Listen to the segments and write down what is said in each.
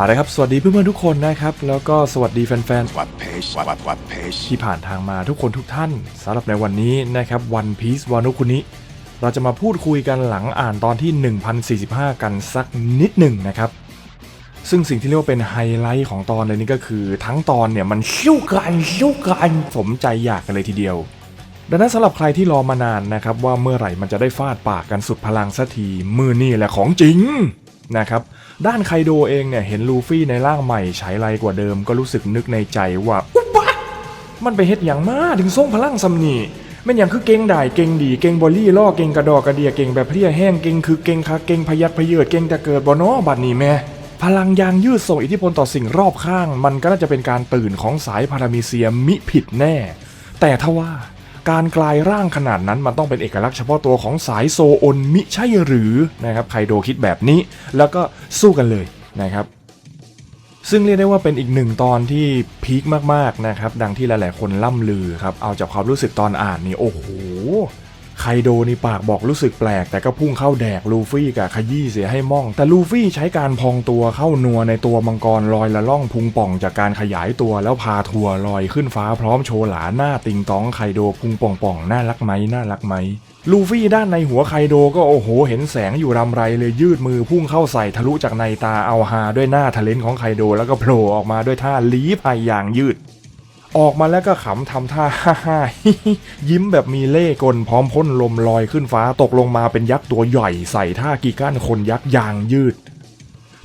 เอาละครับ สวัสดีเพื่อนๆทุกคนนะครับ แล้วก็สวัสดีแฟนวัดเพจวัดวัดวัดเพจๆที่ผ่านทางมาทุกคนทุกท่านสำหรับในวันนี้นะครับวันพีซวานุคุนิเราจะมาพูดคุยกันหลังอ่านตอนที่ 1045 กันสักนิดหนึ่งนะครับ ซึ่งสิ่งที่เรียกว่าเป็นไฮไลท์ของตอนเลยนี่ก็คือ ทั้งตอนเนี่ยมันชิ่วกันชิ่วกันสมใจอยากกันเลยทีเดียว ดังนั้นสำหรับใครที่รอมานานนะครับว่าเมื่อไหร่มันจะได้ฟาดปากกันสุดพลังสักทีมือนี่แหละของจริงนะครับ ด้านไคโดเองเนี่ยเห็นลูฟี่ในร่างใหม่ใช้ไรกว่าเดิมก็รู้สึกนึกในใจว่าอุบัติมันไปเฮ็ดอย่างมาถึงส่งพลังสำนีแม่นอย่างคือเก่งได้เก่งดีเก่งบอลลี่ล่อเก่งกระดอกกระเดียเก่งแบบเพลียแห้งเก่งคือเก่งคาเก่งพยัดพเยิดเก่งแต่เกิดบ่เนอบัดนี้แม่พลังยางยืดส่งอิทธิพลต่อสิ่งรอบข้าง มันก็น่าจะเป็นการตื่นของสายพารามีเซียมิผิดแน่ แต่ถ้าว่า การกลายร่างขนาดนั้นมันต้องเป็นเอกลักษณ์เฉพาะตัวของสายโซโอนมิใช่หรือนะครับไคโดคิดแบบนี้ แล้วก็สู้กันเลยนะครับซึ่งเรียกได้ว่าเป็นอีกหนึ่งตอนที่พีคมากๆนะครับ ดังที่หลายๆคนล่ำลือครับ เอาจากความรู้สึกตอนอ่านนี่โอ้โห ไคโดนี่ปากบอกรู้สึกแปลก แต่ก็พุ่งเข้าแดกลูฟี่กับขยี้เสียให้ม่อง แต่ลูฟี่ใช้การพองตัวเข้านัวในตัวมังกรลอยละล่องพุงป่องจากการขยายตัวแล้วพาทัวลอยขึ้นฟ้าพร้อมโชว์หลาหน้าติงตองไคโดพุงป่องป่องน่ารักไหมน่ารักไหมลูฟี่ด้านในหัวไคโดก็โอ้โหเห็นแสงอยู่รำไรเลยยืดมือพุ่งเข้าใส่ทะลุจากในตาเอาฮาด้วยหน้าทะเลนของไคโดแล้วก็โผล่ออกมาด้วยท่าลีพายอย่างยืด ออกมาแล้วก็ขำทำท่าฮ่าฮ่ายิ้มแบบมีเล่กลพร้อมพ่นลมลอยขึ้นฟ้าตกลงมาเป็นยักษ์ตัวใหญ่ใส่ท่ากีก้านคนยักษ์ยางยืด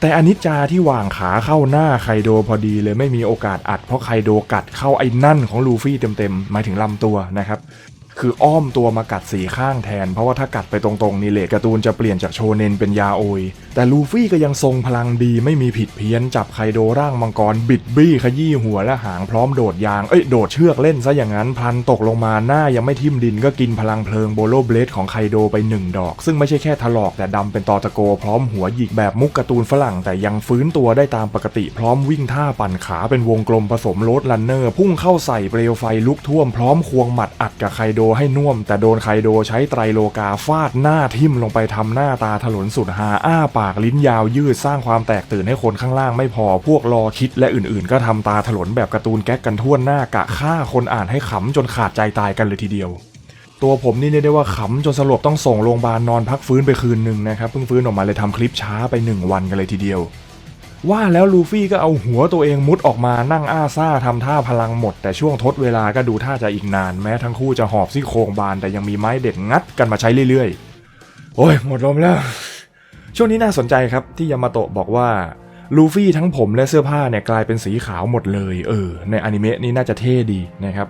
แต่อนิจจาที่วางขาเข้าหน้าไคโดพอดีเลยไม่มีโอกาสอัดเพราะไคโดกัดเข้าไอ้นั่นของลูฟี่เต็มๆหมายถึงลำตัวนะครับ คืออ้อมตัวมากัดสีข้างแทน เพราะว่าถ้ากัดไปตรงๆนี่เลดการ์ตูนจะเปลี่ยนจากโชเนนเป็นยาโอย แต่ลูฟี่ก็ยังทรงพลังดีไม่มีผิดเพี้ยน จับไคโดร่างมังกร บิดบี้ขยี้หัวและหางพร้อมโดดยาง เอ้ยโดดเชือกเล่นซะอย่างนั้นพลันตกลงมาหน้ายังไม่ทิ่มดินก็กินพลังเพลิงโบโลเบลดของไคโดไปหนึ่งดอก ซึ่งไม่ใช่แค่ถลอกแต่ดำเป็นตอตะโกพร้อมหัวหยิกแบบมุกการ์ตูนฝรั่ง แต่ยังฟื้นตัวได้ตามปกติพร้อมวิ่งท่าปั่นขาเป็นวงกลมผสมโรดลันเนอร์พุ่งเข้าใส่เปลวไฟลุกท่วมพร้อมควงหมัดอัดกับไคโดดให้น่วม แต่โดนไคโดใช้ไตรโลกาฟาดหน้าทิ่มลงไปทำหน้าตาถลนสุดหาอ้าปากลิ้นยาวยืดสร้างความแตกตื่นให้คนข้างล่างไม่พอพวกรอคิดและอื่นๆ ก็ทำตาถลนแบบการ์ตูนแก๊กกันทั่วหน้ากะฆ่าคนอ่านให้ขำจนขาดใจตายกันเลยทีเดียวตัวผมนี่เรียกได้ว่าขำจนสลบต้องส่งโรงพยาบาลนอนพักฟื้นไปคืนหนึ่งนะครับเพิ่งฟื้นออกมาเลยทำคลิปช้าไปหนึ่งวันกันเลยทีเดียว ว่าแล้วลูฟี่ก็เอาหัวตัวเองมุดออกมานั่งอ้าซ่าทำท่าพลังหมด แต่ช่วงทดเวลาก็ดูท่าจะอีกนานแม้ทั้งคู่จะหอบซี่โครงบานแต่ยังมีไม้เด็ดงัดกันมาใช้เรื่อยๆ โอ้ยหมดลมแล้ว ช่วงนี้น่าสนใจครับที่ยามาโตะบอกว่าลูฟี่ทั้งผมและเสื้อผ้าเนี่ยกลายเป็นสีขาวหมดเลยเออในอนิเมะนี่น่าจะเท่ดีนะครับ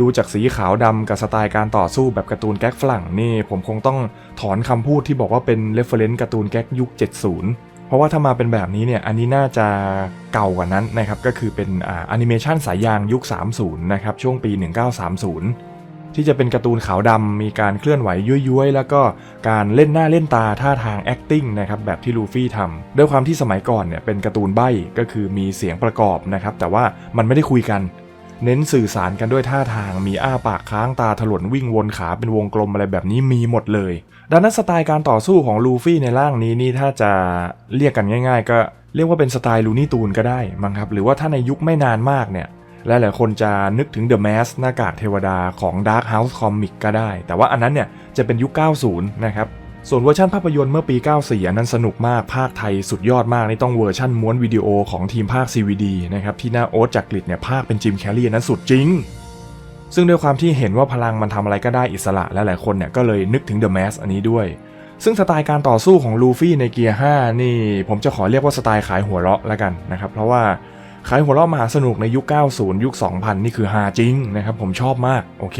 ดูจากสีขาวดำกับสไตล์การต่อสู้แบบการ์ตูนแก๊กฝรั่งนี่ผมคงต้องถอนคำพูดที่บอกว่าเป็นเรฟเฟรนซ์การ์ตูนแก๊กยุค 70 เพราะว่าถ้ามาเป็นแบบนี้เนี่ยอันนี้น่าจะเก่ากว่านั้นนะครับก็คือเป็นอ่าแอนิเมชันสายยางยุค 30 นะครับช่วงปี 1930 ที่จะเป็นการ์ตูนขาวดำมีการเคลื่อนไหวย้วยๆ แล้วก็การเล่นหน้าเล่นตาท่าทาง acting นะครับแบบที่ลูฟี่ทำด้วยความที่สมัยก่อนเนี่ยเป็นการ์ตูนใบ้ก็คือมีเสียงประกอบนะครับแต่ว่ามันไม่ได้คุยกันเน้นสื่อสารกันด้วยท่าทางมีอ้าปากค้างตาถลนวิ่งวนขาเป็นวงกลมอะไรแบบนี้มีหมดเลย ดังนั้นสไตล์การต่อสู้ของลูฟี่ในร่างนี้นี่ถ้าจะเรียกกันง่าย ๆ ก็เรียกว่าเป็นสไตล์ลูนี่ตูนก็ได้มั้งครับ หรือว่าถ้าในยุคไม่นานมากเนี่ยหลายๆคนจะนึกถึง The Mask หน้ากากเทวดาของ Dark House Comic ก็ได้ แต่ว่าอันนั้นเนี่ยจะเป็นยุค 90 นะครับ ส่วนเวอร์ชันภาพยนตร์เมื่อปี 94 อันนั้นสนุกมาก ภาคไทยสุดยอดมาก นี่ต้องเวอร์ชันม้วนวิดีโอของทีมภาค CVD นะครับ ที่หน้าโอ๊ตจากกลิดเนี่ยภาคเป็นจิมแคลรี่นั้นสุดจริง ซึ่งด้วยความที่เห็นว่าพลังมันทำอะไรก็ได้อิสระและหลายคนเนี่ยก็เลยนึกถึง The Mask อันนี้ด้วย ซึ่งสไตล์การต่อสู้ของลูฟี่ในเกียร์5นี่ ผมจะขอเรียกว่าสไตล์ขายหัวเราะแล้วกันนะครับ เพราะว่าขายหัวเราะมหาสนุกในยุค 90 ยุค 2000 นี่คือฮาจริงนะครับผมชอบมากโอเค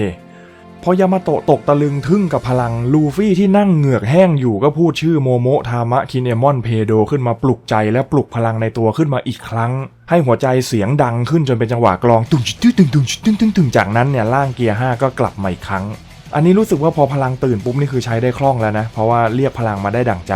พอยามาโตะตกตะลึงทึ่งกับพลังลูฟี่ที่นั่งเหงือกแห้งอยู่ก็พูดชื่อโมโมะทามะคินเอมอนเพโดขึ้นมาปลุกใจและปลุกพลังในตัวขึ้นมาอีกครั้ง ให้หัวใจเสียงดังขึ้นจนเป็นจังหวะกลองตึงตึงตึงตึงตึงตึงตึงจากนั้นเนี่ยล่างเกียร์5ก็กลับมาอีกครั้ง อันนี้รู้สึกว่าพอพลังตื่นปุ๊บนี่คือใช้ได้คล่องแล้วนะ เพราะว่าเรียกพลังมาได้ดั่งใจ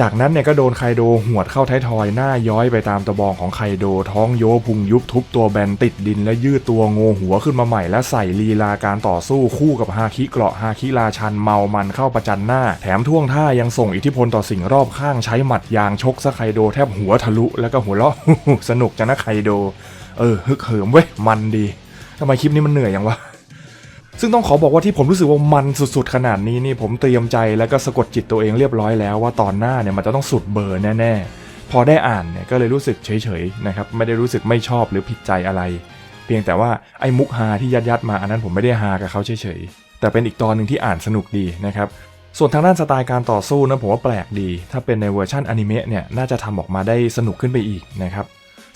จากนั้นเนี่ยก็โดนไคโดหวดเข้าท้ายทอยหน้าย้อยไปตามตะบองของไคโดท้องโยพุงยุบทุบตัวแบนติดดินและยืดตัวโงหัวขึ้นมาใหม่และใส่ลีลาการต่อสู้คู่กับฮาคิเกราะฮาคิราชันเมามันเข้าประจันหน้า แถมท่วงท่ายังส่งอิทธิพลต่อสิ่งรอบข้างใช้หมัดยางชกซะไคโดแทบหัวทะลุแล้วก็หัวเราะสนุกจังนะไคโด เออฮึกเหิมเว้ยมันดีทำไมคลิปนี้มันเหนื่อยอยังวะ ซึ่งต้องขอบอกว่าที่ผมรู้สึกว่ามันสุดๆ ขนาดนี้นี่ผมเตรียมใจแล้วก็สะกดจิตตัวเองเรียบร้อยแล้วว่าตอนหน้าเนี่ยมันจะต้องสุดเบอร์แน่ๆ พอได้อ่านเนี่ยก็เลยรู้สึกเฉยๆนะครับไม่ได้รู้สึกไม่ชอบหรือผิดใจอะไร เพียงแต่ว่าไอ้มุกฮาที่ยัดยัดๆมาอันนั้นผมไม่ได้ฮากับเขาเฉยๆ แต่เป็นอีกตอนหนึ่งที่อ่านสนุกดีนะครับส่วนทางด้านสไตล์การต่อสู้นะผมว่าแปลกดี ถ้าเป็นในเวอร์ชันอนิเมะเนี่ยน่าจะทำออกมาได้สนุกขึ้นไปอีกนะครับ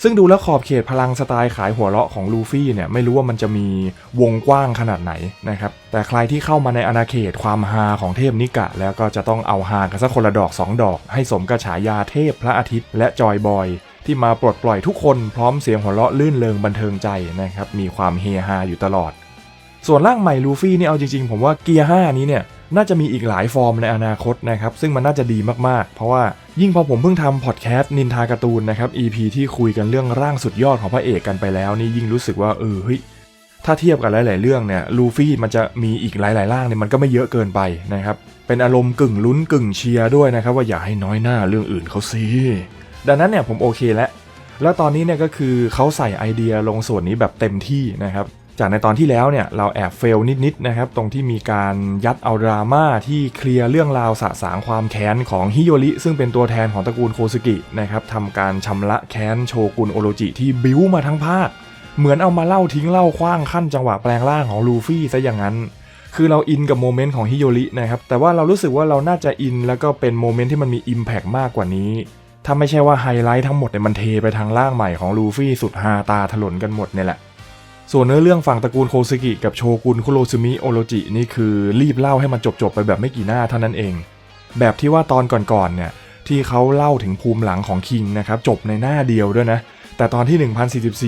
ซึ่งดูแล้วขอบเขตพลังสไตล์ขายหัวเราะของลูฟี่เนี่ยไม่รู้ว่ามันจะมีวงกว้างขนาดไหนนะครับแต่ใครที่เข้ามาในอาณาเขตความฮาของเทพนิกะ แล้วก็จะต้องเอาฮากันสักคนละดอก 2 ดอก ให้สมกับฉายาเทพพระอาทิตย์และจอยบอยที่มาปลดปล่อยทุกคนพร้อมเสียงหัวเราะลื่นเลงบันเทิงใจนะครับมีความเฮฮาอยู่ตลอด ส่วนร่างใหม่ลูฟี่นี่เอาจริงๆ ผมว่าเกียร์5นี้เนี่ย น่าจะมีอีกหลายฟอร์มในอนาคตนะครับ ซึ่งมันน่าจะดีมากๆ เพราะว่ายิ่งพอผมเพิ่งทำพอดแคสต์นินทาการ์ตูนนะครับ EP ที่คุยกันเรื่องร่างสุดยอดของพระเอกกันไปแล้วนี่ยิ่งรู้สึกว่าเออเฮ้ยถ้าเทียบกันหลาย ๆ เรื่องเนี่ยลูฟี่มันจะมีอีกหลาย ๆ ร่างเนี่ยมันก็ไม่เยอะเกินไปนะครับเป็นอารมณ์กึ่งลุ้นกึ่งเชียร์ด้วยนะครับว่าอย่าให้น้อยหน้าเรื่องอื่นเขาสิดังนั้นเนี่ยผมโอเคแล้วแล้วตอนนี้เนี่ยก็คือเขาใส่ไอเดียลงส่วนนี้แบบเต็มที่นะครับ จากในตอนที่แล้วเนี่ยเราแอบเฟลนิดๆนะครับตรงที่มีการยัดเอาดราม่าที่เคลียร์เรื่องราวสะสางความแค้นของฮิโยริซึ่งเป็นตัวแทนของตระกูลโคซึกินะครับทำการชำระแค้นโชกุนโอโรจิที่บิ้วมาทั้งภาค เหมือนเอามาเล่าทิ้งเล่าคว้างขั้นจังหวะแปลงร่างของลูฟี่ซะอย่างนั้นคือเราอินกับโมเมนต์ของฮิโยรินะครับ แต่ว่าเรารู้สึกว่าเราน่าจะอินแล้วก็เป็นโมเมนต์ที่มันมีอิมแพกมากกว่านี้ ถ้าไม่ใช่ว่าไฮไลท์ทั้งหมดเนี่ยมันเทไปทางร่างใหม่ของลูฟี่สุดฮาตาถลนกันหมดเนี่ยแหละ ส่วนเนื้อเรื่องฝั่งตระกูลโคซึกิกับโชกุนคุโรซึมิโอโรจินี่คือรีบเล่าให้มันจบๆไปแบบไม่กี่หน้าเท่านั้นเอง แบบที่ว่าตอนก่อนๆเนี่ยที่เขาเล่าถึงภูมิหลังของคิงนะครับจบในหน้าเดียวด้วยนะ แต่ตอนที่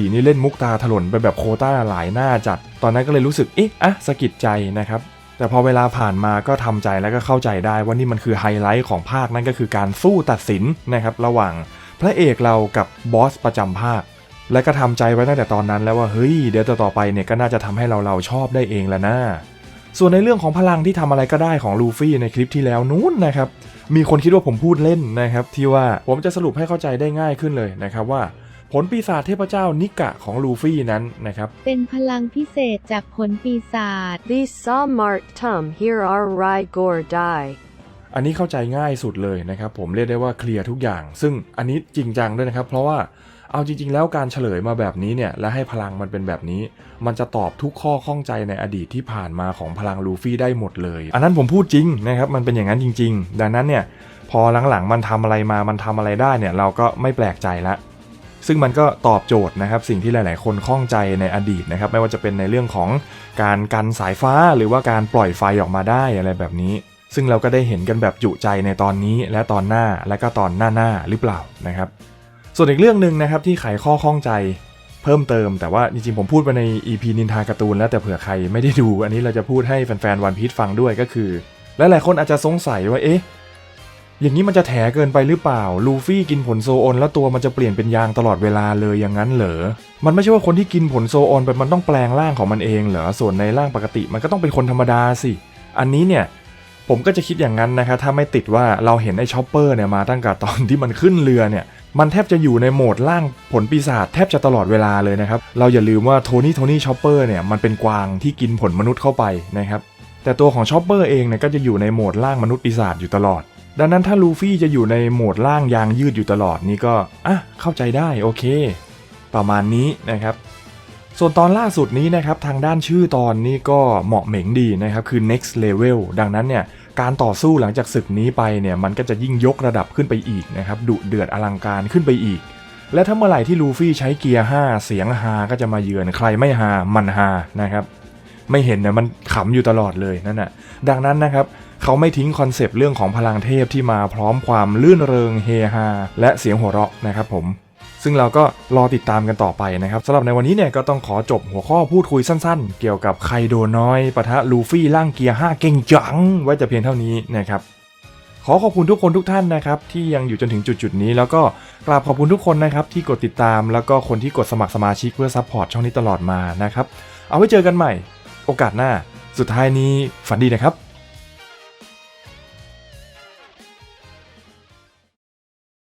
1044 นี่เล่นมุกตาถลนไปแบบโคต้าหลายหน้าจัด ตอนนั้นก็เลยรู้สึกเอ๊ะอะสะกิดใจนะครับแต่พอเวลาผ่านมาก็ทำใจแล้วก็เข้าใจได้ว่านี่มันคือไฮไลท์ของภาคนั่นก็คือการสู้ตัดสินนะครับระหว่างพระเอกเรากับบอสประจำภาค และก็ทำใจไว้ตั้งแต่ตอนนั้นแล้วว่าเฮ้ยเดี๋ยวต่อๆไปเนี่ยก็น่าจะทำให้เราเราชอบได้เองแล้วนะส่วนในเรื่องของพลังที่ทำอะไรก็ได้ของลูฟี่ในคลิปที่แล้วนู้นนะครับมีคนคิดว่าผมพูดเล่นนะครับที่ว่าผมจะสรุปให้เข้าใจได้ง่ายขึ้นเลยนะครับว่าผลปีศาจเทพเจ้านิกะของลูฟี่นั้นนะครับ เป็นพลังพิเศษจากผลปีศาจ These saw mart tum here are rai gor die. อันนี้เข้าใจง่ายสุดเลยนะครับผมเรียกได้ว่าเคลียร์ทุกอย่าง ซึ่งอันนี้จริงจังด้วยนะครับ เพราะว่าเอาจริง ๆ แล้วการเฉลยมาแบบนี้เนี่ยและให้พลังมันเป็นแบบนี้ มันจะตอบทุกข้อข้องใจในอดีตที่ผ่านมาของพลังลูฟี่ได้หมดเลย อันนั้นผมพูดจริงนะครับมันเป็นอย่างนั้นจริง ๆ ดังนั้นเนี่ยพอหลังๆมันทำอะไรมามันทำอะไรได้เนี่ยเราก็ไม่แปลกใจละซึ่งมันก็ตอบโจทย์นะครับสิ่งที่หลาย ๆ คนข้องใจในอดีตนะครับไม่ว่าจะเป็นในเรื่องของการกันสายฟ้าหรือว่าการปล่อยไฟออกมาได้อะไรแบบนี้ ซึ่งเราก็ได้เห็นกันแบบจุใจในตอนนี้และตอนหน้าและก็ตอนหน้าหน้าหรือเปล่านะครับ ส่วนอีกเรื่องหนึ่งนะครับที่ไขข้อข้องใจเพิ่มเติมแต่ว่าจริงๆผมพูดไปใน EP นินทาการ์ตูนแล้วแต่เผื่อใครไม่ได้ดู อันนี้เราจะพูดให้แฟนๆวันพี e ฟังด้วยก็คือและหลายคนอาจจะสงสัยว่าเอ๊ะอย่างนี้มันจะแถเกินไปหรือเปล่า ลูฟี่กินผลโซโอนแล้วตัวมันจะเปลี่ยนเป็นยางตลอดเวลาเลยอย่างนั้นเหรอ มันไม่ใช่ว่าคนที่กินผลโซโอนไปมันต้องแปลงร่างของมันเองเหรอ ส่วนในร่างปกติมันก็ต้องเป็นคนธรรมดาสิ อันนี้เนี่ย ผมก็จะคิดอย่างนั้นนะครับถ้าไม่ติดว่าเราเห็นไอ้ช็อปเปอร์เนี่ยมาตั้งแต่ตอนที่มันขึ้นเรือเนี่ยมันแทบจะอยู่ในโหมดล่างผลปีศาจแทบจะตลอดเวลาเลยนะครับ เราอย่าลืมว่าโทนี่โทนี่ช็อปเปอร์เนี่ยมันเป็นกวางที่กินผลมนุษย์เข้าไปนะครับแต่ตัวของช็อปเปอร์เองเนี่ยก็จะอยู่ในโหมดล่างมนุษย์ปีศาจอยู่ตลอด ดังนั้นถ้าลูฟี่จะอยู่ในโหมดล่างยางยืดอยู่ตลอดนี่ก็อะเข้าใจได้โอเค ประมาณนี้นะครับ ส่วนตอนล่าสุดนี้นะครับทางด้านชื่อตอนนี้ก็เหมาะเหม็งดีนะครับคือ next level ดังนั้นเนี่ย การต่อสู้หลังจากศึกนี้ไปเนี่ยมันก็จะยิ่งยกระดับขึ้นไปอีกนะครับดุเดือดอลังการขึ้นไปอีก และถ้าเมื่อไหร่ที่ลูฟี่ใช้เกียร์ 5 เสียงฮาก็จะมาเยือนใครไม่ฮามันฮานะครับไม่เห็นเนี่ยมันขำอยู่ตลอดเลยนั่นน่ะดังนั้นนะครับเขาไม่ทิ้งคอนเซปต์เรื่องของพลังเทพที่มาพร้อมความลื่นเริงเฮฮาและเสียงหัวเราะนะครับผม ซึ่งเราก็รอติดตามกันต่อไปนะครับสำหรับในวันนี้เนี่ยก็ต้องขอจบหัวข้อพูดคุยสั้นๆ เกี่ยวกับไคโดน้อยปะทะลูฟี่ร่างเกียร์5เก่งจัง ไว้แต่เพียงเท่านี้นะครับขอขอบคุณทุกคนทุกท่านนะครับที่ยังอยู่จนถึงจุดๆนี้ แล้วก็กราบขอบคุณทุกคนนะครับที่กดติดตามแล้วก็คนที่กดสมัครสมาชิกเพื่อซัพพอร์ตช่องนี้ตลอดมานะครับเอาไว้เจอกันใหม่ โอกาสหน้า สุดท้ายนี้ฝันดีนะครับ